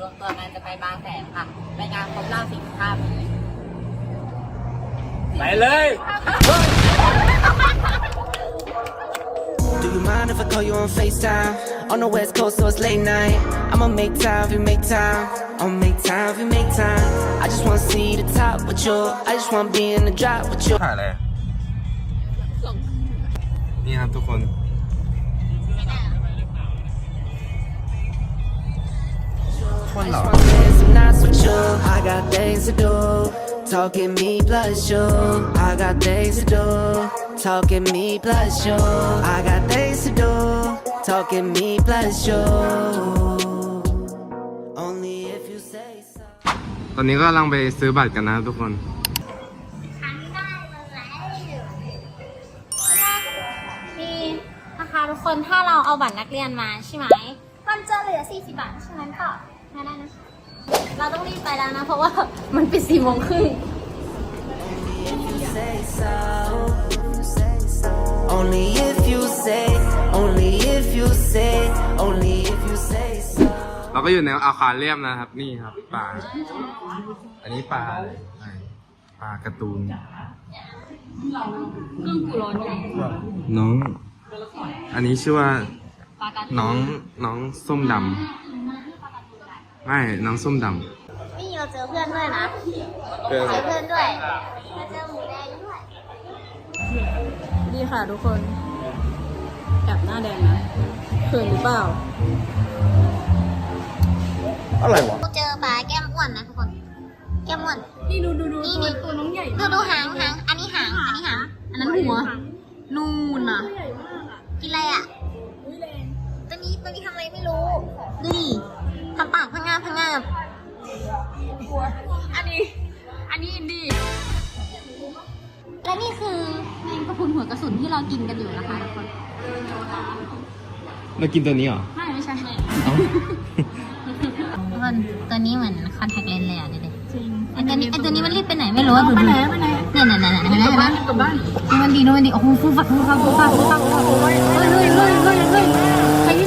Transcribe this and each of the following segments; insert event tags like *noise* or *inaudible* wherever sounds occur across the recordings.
รวมตัวกันจะไปบางแสนค่ะในงานครบรอบ45ปีไปเลย Do you mind if I call you on FaceTime? On the west coast, so it's late night. I'ma make time if you make time. I'ma make time if you make time. I just wanna see the top with you. I just wanna be in the drop with you. ถ่ายอะไร นี่ครับทุกคน คนเหรอ Just wanna spend some nights with you. I got things to do. Talking me plus you. I got things to do. Talking me plus you. I got things to do. Talking me plus you. Only if you say so. ตอนนี้ก็กำลังไปซื้อบัตรกันนะครับทุกคนนี่นะคะทุกคนถ้าเราเอาบัตรนักเรียนมาใช่ไหม มันจะเหลือ 40 บาทฉะนั้นก็มา ได้นะ เราต้องรีบไปแล้วนะ เพราะว่ามันปิด4โมงครึ่ง Only if you say, only if you say, only if you say so. เราก็อยู่ในอาคาเรียมนะครับ นี่ครับปลาอันนี้ปลาอะไรปลาการ์ตูนน้อง อันนี้ชื่อว่าน้องน้องส้มดำ ไม่น้องส้มดนี่เราเจอเพื่อนด้วยนะำเออเจอเพื่อนด้วยเราเจอหมูแดงด้วยนี่ค่ะทุกคนแอบหน้าแดงนะเขินหรือเปล่า อะไรวะ เราเจอปลาแก้มอ้วนนะทุกคน แก้มอ้วน นี่ดูดูดูนี่นี่ ตัวน้องใหญ่ดูดูหางหางอันนี้หาง อันนี้หาง อันนั้นหัว นู่นน่ะใหญ่มากอะกินอะไรอะ กลัว อันนี้ อันนี้อินดี้ และนี่คือแมงกะพรุนหัวกระสุนที่เรากินกันอยู่นะคะทุกคนเรากินตัวนี้เหรอ ไม่ไม่ใช่เอ้าทุกคนตัวนี้เหมือนคอนแทคเลนส์เลยอะดูดิจริงไอตัวนี้ไอตัวนี้มันรีบไปไหนไม่รู้อะดูไปดิไหนไปไหนเนี่ยเนี่ยเนี่ยเนี่ยเห็นไหมกลับเห็นไหมบ้านกลับบ้านดูมันดีดูมันดีโอ้โหฟูฟักฟูฟักฟูฟักฟูฟักฟูฟักเฮ้ยเฮ้ยเฮ้ยเฮ้ยเฮ้ย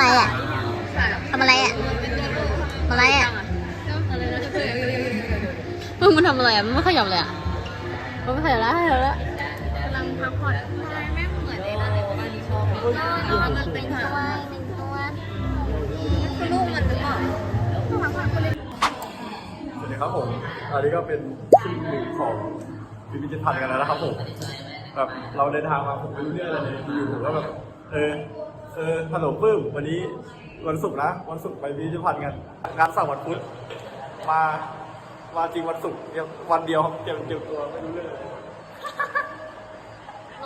อยู่ตรงำทำอะไรอะทำอะไรอะทำอะไรอะมึงมันทำอะไรอะ มันไม่ขยับเลยอะ มันไม่ขยับแล้วขยับแล้วกำลังพักผ่อนทำไมแม่เหมือนในร้านเลยว่านี่ชอบนอนมันเป็นตัวเป็นตัวลูกมันหรือเปล่าสวัสดีครับผม อันนี้ก็เป็นครึ่งหนึ่งของพิพิธภัณฑ์กันแล้วนะครับผม แบบเราเดินทางมาผมไม่รู้เรื่องอะไรเลยอยู่ผมก็แบบเออ เออฮัลโหลปื้มวันนี้วันศุกร์นะ วันศุกร์ไปพิพิธภัณฑ์กันงานเสาร์วันพุธมามาจริงวันศุกร์เตรียมวันเดียวครับเตรียมเตรียมตัวไม่รู้เรื่องเลย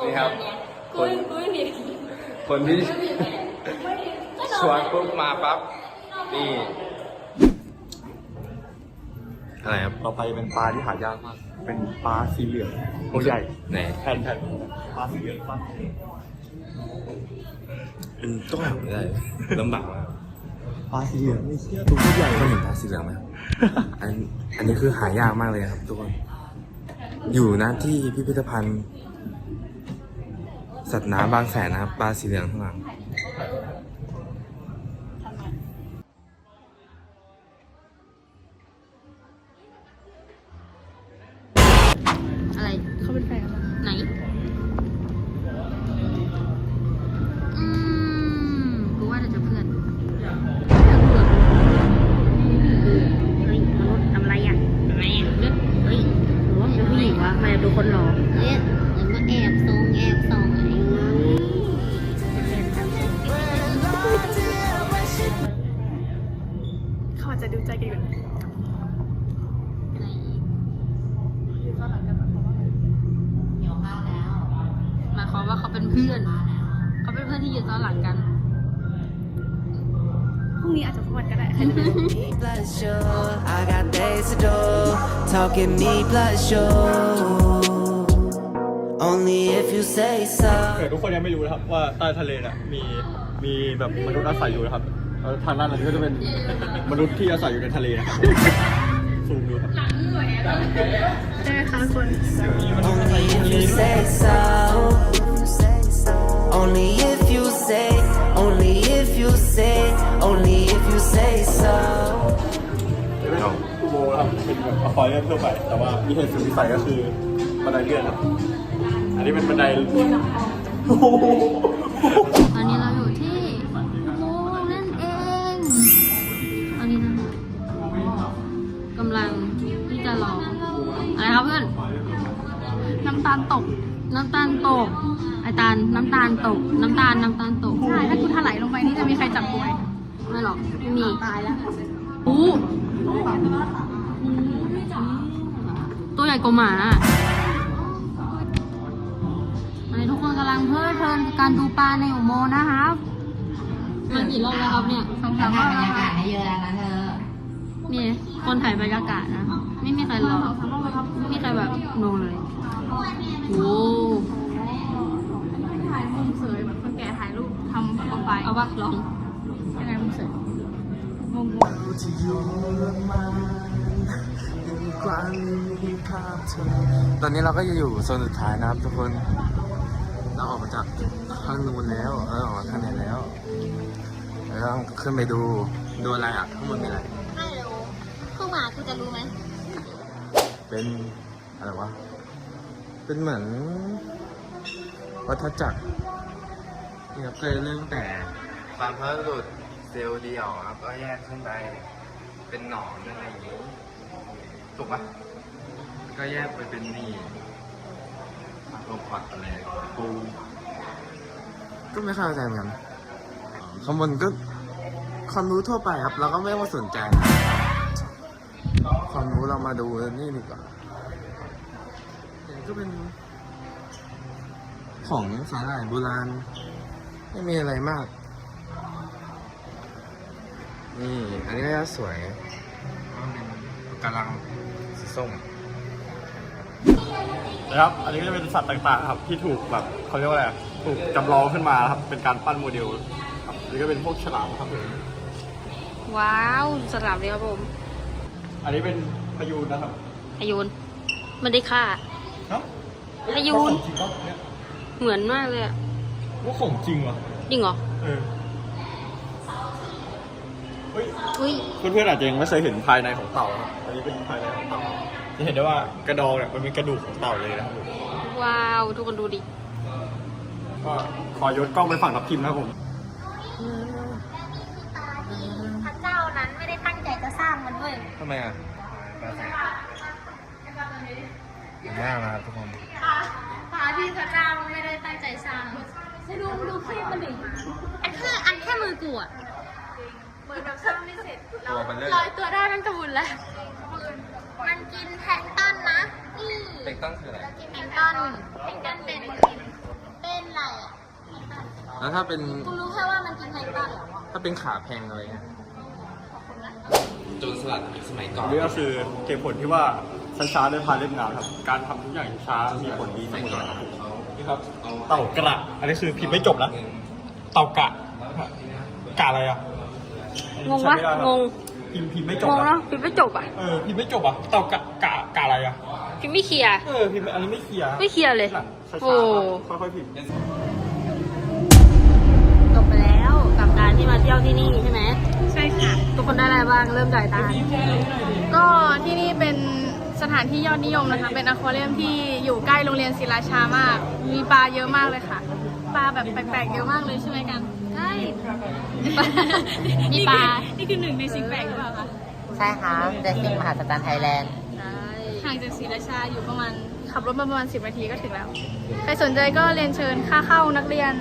นี่ครับคนคนที่ชวนปุ๊บมาปั๊บนี่อะไรครับต่อไปเป็นปลาที่หายากมาก เป็นปลาสีเหลืองตัวใหญ่ ไหน แผ่นแผ่นปลาสีเหลืองปลาเป็นต้องหาไม่ได้ลำบากมากปลาสีเหลืองไม่เชื่อตัวใหญ่ต้องเห็นปลาสีเหลืองไหมครับอันอันนี้คือหายากมากเลยครับทุกคน อยู่นะที่พิพิธภัณฑ์ สัตว์น้ำบางแสนนะครับปลาสีเหลืองข้างหลัง เขาเป็นเพื่อนเขาเป็นเพื่อนที่ยืนซ้อนหลังกันพรุ่งนี้อาจจะพบกันก็ได้ใครจะไปรู้ Me plus you. I got things to do. Talking me plus you. Only if you say so. เกิดทุกคนยังไม่รู้นะครับว่าใต้ทะเลน่ะมีมีแบบมนุษย์อาศัยอยู่นะครับแล้วทางด้านนั้นก็จะเป็นมนุษย์ที่อาศัยอยู่ในทะเลนะครับซูมดูครับ Only if you say so. Only if you say, only if you say, only if you say so. อุโมงค์ครับเป็นแบบอคอยเลื่อนทั่วไป แต่ว่ามีเหตุสุดวิสัยก็คือบันไดเลื่อนครับ อันนี้เป็นบันได ญ่กว่าหมาตอนนี้ทุกคนกำลังเพลิดเพลินกับการดูปลาในอุโมงค์นะครับมากี่รอบแล้วครับเนี่ยสองถ่าสามบรอบรรแล้วยากาศให้เยอะแล้วนะเธอนี่คนถ่ายบรรยากาศนะ ไม่มีใครรอไม่มีใครแบบโนเลยโอ้ถ่ายมุมเสยแบบคนแก่ถ่ายรูปทำโปรไฟล์เอาปะลองยังไงมุมเสยมุม งงตอนนี้เราก็จะอยู่โซนสุดท้ายนะครับทุกคน เราออกมาจากข้างนู้นแล้วเออออกมาข้างในแล้วแล้วต้องขึ้นไปดูดูอะไรอะข้างบนมีอะไรไม่รู้คือหมากูจะรู้ไหมเป็นอะไรวะเป็นเหมือนวัฏจักรนี่ครับเคยเริ่มแต่ความเพิ่มหลุดเซลล์เดียวครับก็แยกขึ้นไปเป็นหนอนอะไรอย่างนี้ ถูกปะก็แยกไปเป็นนี่ลงปัดอะไรปูก็ไม่เข้าใจเหมือนกันข้างบนก็ความรู้ทั่วไปครับ เราก็ไม่ต้องมาสนใจ ความรู้เรามาดูนี่ดีกว่าเนี่ยก็เป็น ของสาหร่ายโบราณ ไม่มีอะไรมาก นี่ อันนี้ก็จะสวยมันเป็น กำลังสีส้มนะครับ อันนี้ก็จะเป็นสัตว์ต่างๆครับ ที่ถูกแบบเขาเรียกว่าอะไรอะถูกจำลองขึ้นมาครับ เป็นการปั้นโมเดลครับอันนี้ก็เป็นพวกฉลามครับผม ว้าวสลับเลยครับผม อันนี้เป็นพายุนนะครับพายุนมันได้ค่าเอ้าพายุนของจริงปะเนี่ยเหมือนมากเลยอะว่าของจริงวะจริงเหรอ เออเฮ้ย อุ้ยเพื่อนๆอาจจะยังไม่เคยเห็นภายในของเต่าครับอันนี้เป็นภายในของเต่าจะเห็นได้ว่ากระดองเนี่ยมันเป็นกระดูกของเต่าเลยนะครับผมว้าว ทุกคนดูดิ ก็ขอยกกล้องไปฝั่งทับทิมนะครับผมพระเจ้านั้นไม่ได้ตั้งใจจะสร้างมันด้วยทำไมอะมากนะครับทุกคนพระที่พระเจ้าไม่ได้ตั้งใจสร้างดูดูคลิปมันดิอันแค่อันแค่มือกูอะ เหมือนแบบสร้างไม่เสร็จตัวมันเลยลอยตัวได้มันกระบุนแล้ว มันกินแพลงก์ต้นนะ นี่เป็นตั้งคืออะไร กินแพลงก์ต้นแพลงก์ต้นเป็น เป็นอะไรอะแล้วถ้าเป็น กูรู้แค่ว่ามันกินแพลงก์ต้นเหรอถ้าเป็นขาแพงอะไรเงี้ยโจรสลัดสมัยก่อน นี่ก็คือเหตุผลที่ว่าช้าๆได้พาเล่นงานครับ การทำทุกอย่างช้ามีผลดีเสมอนะครับนี่ครับ เต่ากระ อันนี้คือพิมพ์ไม่จบนะ เต่ากะ กะอะไรอะ งงวะ ใช้ไม่ได้ครับงง พิมพ์พิมพ์ไม่จบงงนะเนาะพิมพ์ไม่จบอะเออพิมพ์ไม่จบอะเต่ากะกะกะอะไรอะพิมพ์ไม่เคลียร์ เออพิมพ์อันนี้ไม่เคลียร์ไม่เคลียร์เลยหลังช้าโอ้ๆครับค่อยๆพิมพ์จบไปแล้วกับการที่มาเที่ยวที่นี่ใช่ไหมใช่ค่ะ ทุกคนได้อะไรบ้างเริ่มจ่ายตาก็ที่นี่เป็นสถานที่ยอดนิยมนะคะ เป็นอควาเรียมที่อยู่ใกล้โรงเรียนศิลาชามาก มีปลาเยอะมากเลยค่ะ ปลาแบบแปลกๆเยอะมากเลยใช่ไหมกันใช่ มีปลา นี่คือหนึ่งในสิ่งแปลกหรือเปล่าคะใช่ค่ะเดซิ่งมหาสจรรย์ไทยแลนด์ใช่ห่างจากศรีราชาอยู่ประมาณขับรถมาประมาณ 10นาทีก็ถึงแล้ว ใครสนใจก็เรียนเชิญค่าเข้านักเรียน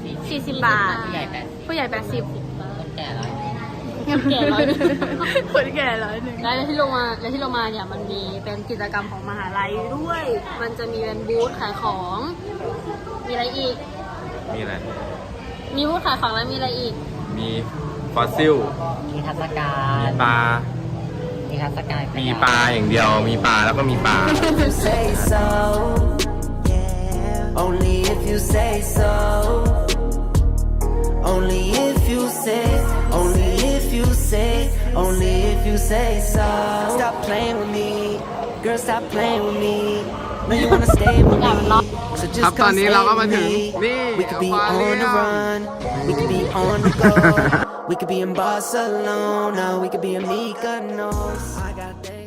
40 บาท ผู้ใหญ่แปดผู้ใหญ่ 80คนแก่ร้อยแก่ร้อยหนึ่งคนแก่ร้อยหนึ่ง แล้วที่ลงมาแล้วที่ลงมาเนี่ยมันมีเป็นกิจกรรมของมหาลัยด้วย มันจะมีเป็นบูธขายของ มีอะไรอีก มีอะไร มีบูธขายของแล้วมีอะไรอีก มีฟอสซิล มีทัศกามีรปลา มีทัศการมีปลาอย่างเดียว มีปลาแล้วก็มีปลา If you say so, yeah. Only if you say so. Only if you say, only only if you say so. Stop playing with me, girl. Stop playing with me. No, you wanna stay with me. *laughs* So ครับ just ตอน come นี้ stay เราก็ with มาถึง me. นี่ We could be อควา on เรี the ยม run. We could be on the go. *laughs* we could be in Barcelona. We could be in Mykonos. I got days.